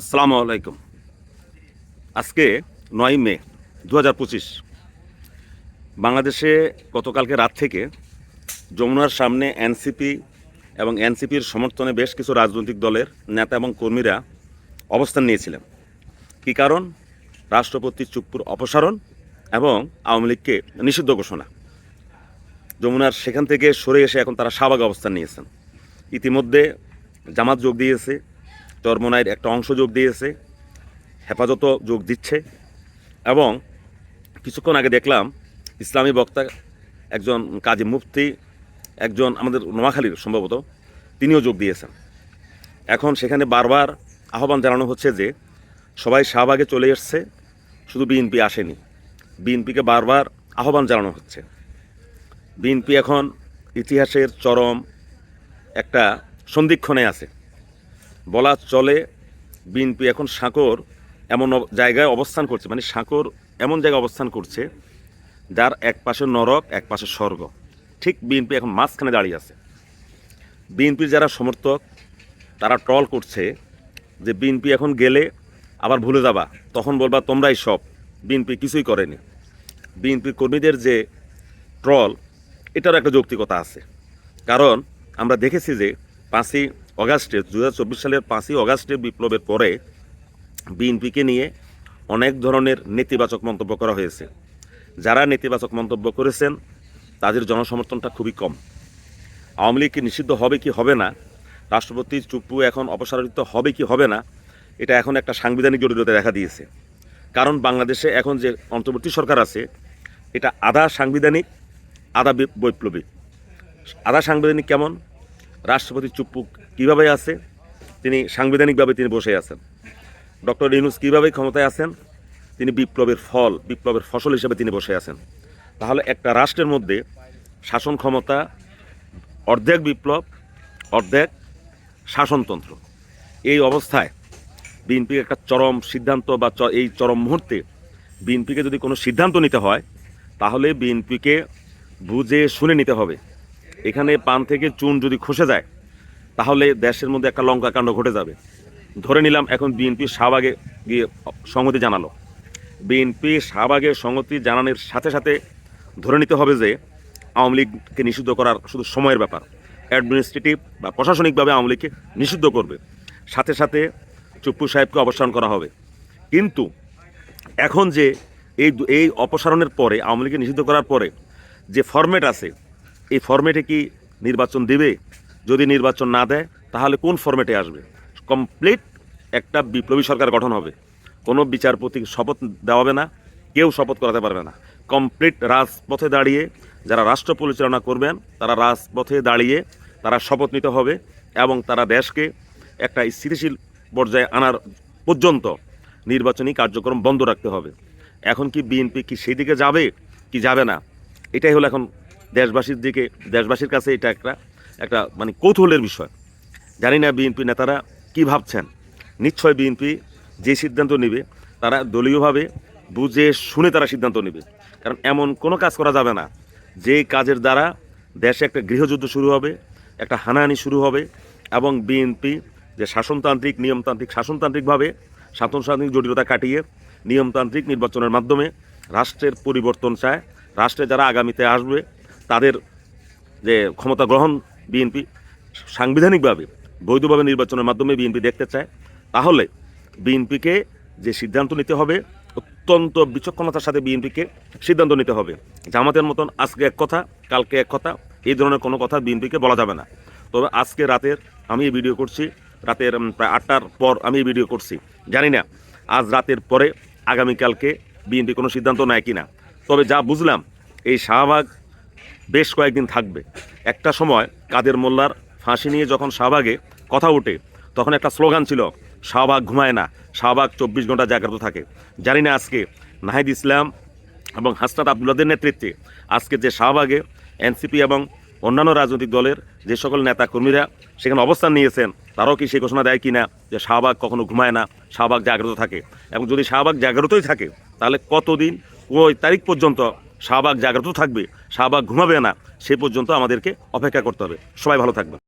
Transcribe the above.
আসসালামু আলাইকুম। আজকে নয় মে দু হাজার পঁচিশ। বাংলাদেশে গতকালকে রাত থেকে যমুনার সামনে এনসিপি এবং এনসিপির সমর্থনে বেশ কিছু রাজনৈতিক দলের নেতা এবং কর্মীরা অবস্থান নিয়েছিলেন। কী কারণ? রাষ্ট্রপতি চুপ্পুর অপসারণ এবং আওয়ামী লীগকে নিষিদ্ধ ঘোষণা। যমুনার সেখান থেকে সরে এসে এখন তারা শাহবাগ অবস্থান নিয়েছেন। ইতিমধ্যে জামাত যোগ দিয়েছে। চরমনাইয়ের একটা অংশ যোগ দিয়েছে হেফাজত যোগ দিচ্ছে। এবং কিছুক্ষণ আগে দেখলাম ইসলামী বক্তা একজন কাজী মুফতি, একজন আমাদের নোয়াখালীর সম্ভবত, তিনিও যোগ দিয়েছেন। এখন সেখানে বারবার আহ্বান জানানো হচ্ছে যে সবাই শাহবাগে চলে এসছে, শুধু বিএনপি আসেনি, বিএনপিকে বারবার আহ্বান জানানো হচ্ছে। বিএনপি এখন ইতিহাসের চরম একটা সন্ধিক্ষণে আছে। বলা চলে, বিএনপি এখন সাঁকর এমন জায়গায় অবস্থান করছে মানে সাঁকর এমন জায়গায় অবস্থান করছে, যার এক পাশে নরক, এক পাশে স্বর্গ। ঠিক বিএনপি এখন মাঝখানে দাঁড়িয়ে আছে। বিএনপির যারা সমর্থক, তারা ট্রল করছে যে বিএনপি এখন গেলে আবার ভুলে যাবা, তখন বলবা, তোমরাই সব, বিএনপি কিছুই করেনি। বিএনপি কর্মীদের যে ট্রল, এটারও একটা যৌক্তিকতা আছে। কারণ আমরা দেখেছি যে পাঁচই অগাস্টে দু হাজার চব্বিশ সালের পাঁচই অগাস্টে বিপ্লবের পরে বিএনপিকে নিয়ে অনেক ধরনের নেতিবাচক মন্তব্য করা হয়েছে। যারা নেতিবাচক মন্তব্য করেছেন, তাদের জনসমর্থনটা খুবই কম। আওয়ামী লীগ নিষিদ্ধ হবে কি হবে না? রাষ্ট্রপতি চুপ্পু এখন অপসারিত হবে কি হবে না? এটা এখন একটা সাংবিধানিক জটিলতা দেখা দিয়েছে। কারণ বাংলাদেশে এখন যে অন্তর্বর্তী সরকার আছে, এটা আধা সাংবিধানিক, আধা বৈপ্লবিক। আধা সাংবিধানিক কেমন? রাষ্ট্রপতি চুপ্পু কীভাবে আছে তিনি সাংবিধানিকভাবে তিনি বসে আছেন। ডক্টর ইউনুস কীভাবে ক্ষমতায় আছেন? তিনি বিপ্লবের ফল, বিপ্লবের ফসল হিসেবে তিনি বসে আছেন। তাহলে একটা রাষ্ট্রের মধ্যে শাসন ক্ষমতা, অর্ধেক বিপ্লব, অর্ধেক শাসনতন্ত্র। এই অবস্থায় বিএনপি একটা চরম সিদ্ধান্ত বা এই চরম মুহূর্তে বিএনপিকে যদি কোনো সিদ্ধান্ত নিতে হয়, তাহলে বিএনপিকে বুঝে শুনে নিতে হবে এখানে পান থেকে চুন যদি খসে যায়, তাহলে দেশের মধ্যে একটা লঙ্কা কাণ্ড ঘটে যাবে। ধরে নিলাম এখন বিএনপি শাহবাগে গিয়ে সংহতি জানালো। বিএনপি শাহবাগে সংহতি জানানোর সাথে সাথে ধরে নিতে হবে যে, আওয়ামী লীগকে নিষিদ্ধ করার শুধু সময়ের ব্যাপার। অ্যাডমিনিস্ট্রেটিভ বা প্রশাসনিকভাবে আওয়ামী লীগকে নিষিদ্ধ করবে। সাথে সাথে চুপ্পু সাহেবকে অপসারণ করা হবে। কিন্তু এখন যে এই এই অপসারণের পরে, আওয়ামী লীগকে নিষিদ্ধ করার পরে যে ফরম্যাট আছে এই ফরম্যাটে কি নির্বাচন দেবে? যদি নির্বাচন না দেয়, তাহলে কোন ফরম্যাটে আসবে? কমপ্লিট একটা বিপ্লবী সরকার গঠন হবে। কোনো বিচারপতি শপথ দেওয়া হবে না, কেউ শপথ করাতে পারবে না। কমপ্লিট রাজপথে দাঁড়িয়ে যারা রাষ্ট্র পরিচালনা করবেন, তারা রাজপথে দাঁড়িয়ে তারা শপথ নিতে হবে এবং তারা দেশকে একটা স্থিতিশীল পর্যায়ে আনার পর্যন্ত নির্বাচনী কার্যক্রম বন্ধ রাখতে হবে। এখন কি বিএনপি কি সেই দিকে যাবে, কি যাবে না? এটাই হলো এখন দেশবাসীর দিকে, দেশবাসীর কাছে এটা একটা একটা মানে কৌতূহলের বিষয়। জানি না বিএনপি নেতারা কি ভাবছেন। নিশ্চয় বিএনপি যে সিদ্ধান্ত নেবে, তারা দলীয়ভাবে বুঝে শুনে তারা সিদ্ধান্ত নেবে। কারণ এমন কোনো কাজ করা যাবে না। যে কাজের দ্বারা দেশে একটা গৃহযুদ্ধ শুরু হবে, একটা হানাহানি শুরু হবে, এবং বিএনপি যে শাসনতান্ত্রিক, নিয়মতান্ত্রিক, শাসনতান্ত্রিকভাবে শাসনতান্ত্রিক জটিলতা কাটিয়ে নিয়মতান্ত্রিক নির্বাচনের মাধ্যমে রাষ্ট্রের পরিবর্তন চায়। রাষ্ট্রে যারা আগামীতে আসবে তাদের যে ক্ষমতা গ্রহণ বিএনপি সাংবিধানিকভাবে, বৈধভাবে নির্বাচনের মাধ্যমে বিএনপি দেখতে চায়, তাহলে বিএনপিকে যে সিদ্ধান্ত নিতে হবে, অত্যন্ত বিচক্ষণতার সাথে বিএনপিকে সিদ্ধান্ত নিতে হবে। জামাতের মতন আজকে এক কথা, কালকে এক কথা, এই ধরনের কোনো কথা বিএনপিকে বলা যাবে না। তবে আজকে রাতের আমি এই ভিডিও করছি, রাতের প্রায় আটটার পর আমি এই ভিডিও করছি। জানি না আজ রাতের পরে আগামীকালকে বিএনপি কোনো সিদ্ধান্ত নেয় কিনা। তবে যা বুঝলাম, এই শাহবাগ বেশ কয়েকদিন থাকবে। একটা সময় কাদের মোল্লার ফাঁসি নিয়ে যখন শাহবাগে কথা ওঠে, তখন একটা স্লোগান ছিল, শাহবাগ ঘুমায় না, শাহবাগ চব্বিশ ঘণ্টা জাগ্রত থাকে। জানি না আজকে নাহিদ ইসলাম এবং হাসনাত আবদুল্লাদের নেতৃত্বে আজকে যে শাহবাগে এনসিপি এবং অন্যান্য রাজনৈতিক দলের যে সকল নেতা কর্মীরা সেখানে অবস্থান নিয়েছেন, তারাও কি সেই ঘোষণা দেয় কিনা যে শাহবাগ কখনো ঘুমায় না, শাহবাগ জাগ্রত থাকে? এবং যদি শাহবাগ জাগ্রতই থাকে, তাহলে কতদিন ওই তারিখ পর্যন্ত শাহবাগ জাগ্রত থাকবে? শাহবাগ ঘুমাবে না সে পর্যন্ত আমাদেরকে অপেক্ষা করতে হবে। সবাই ভালো থাকবে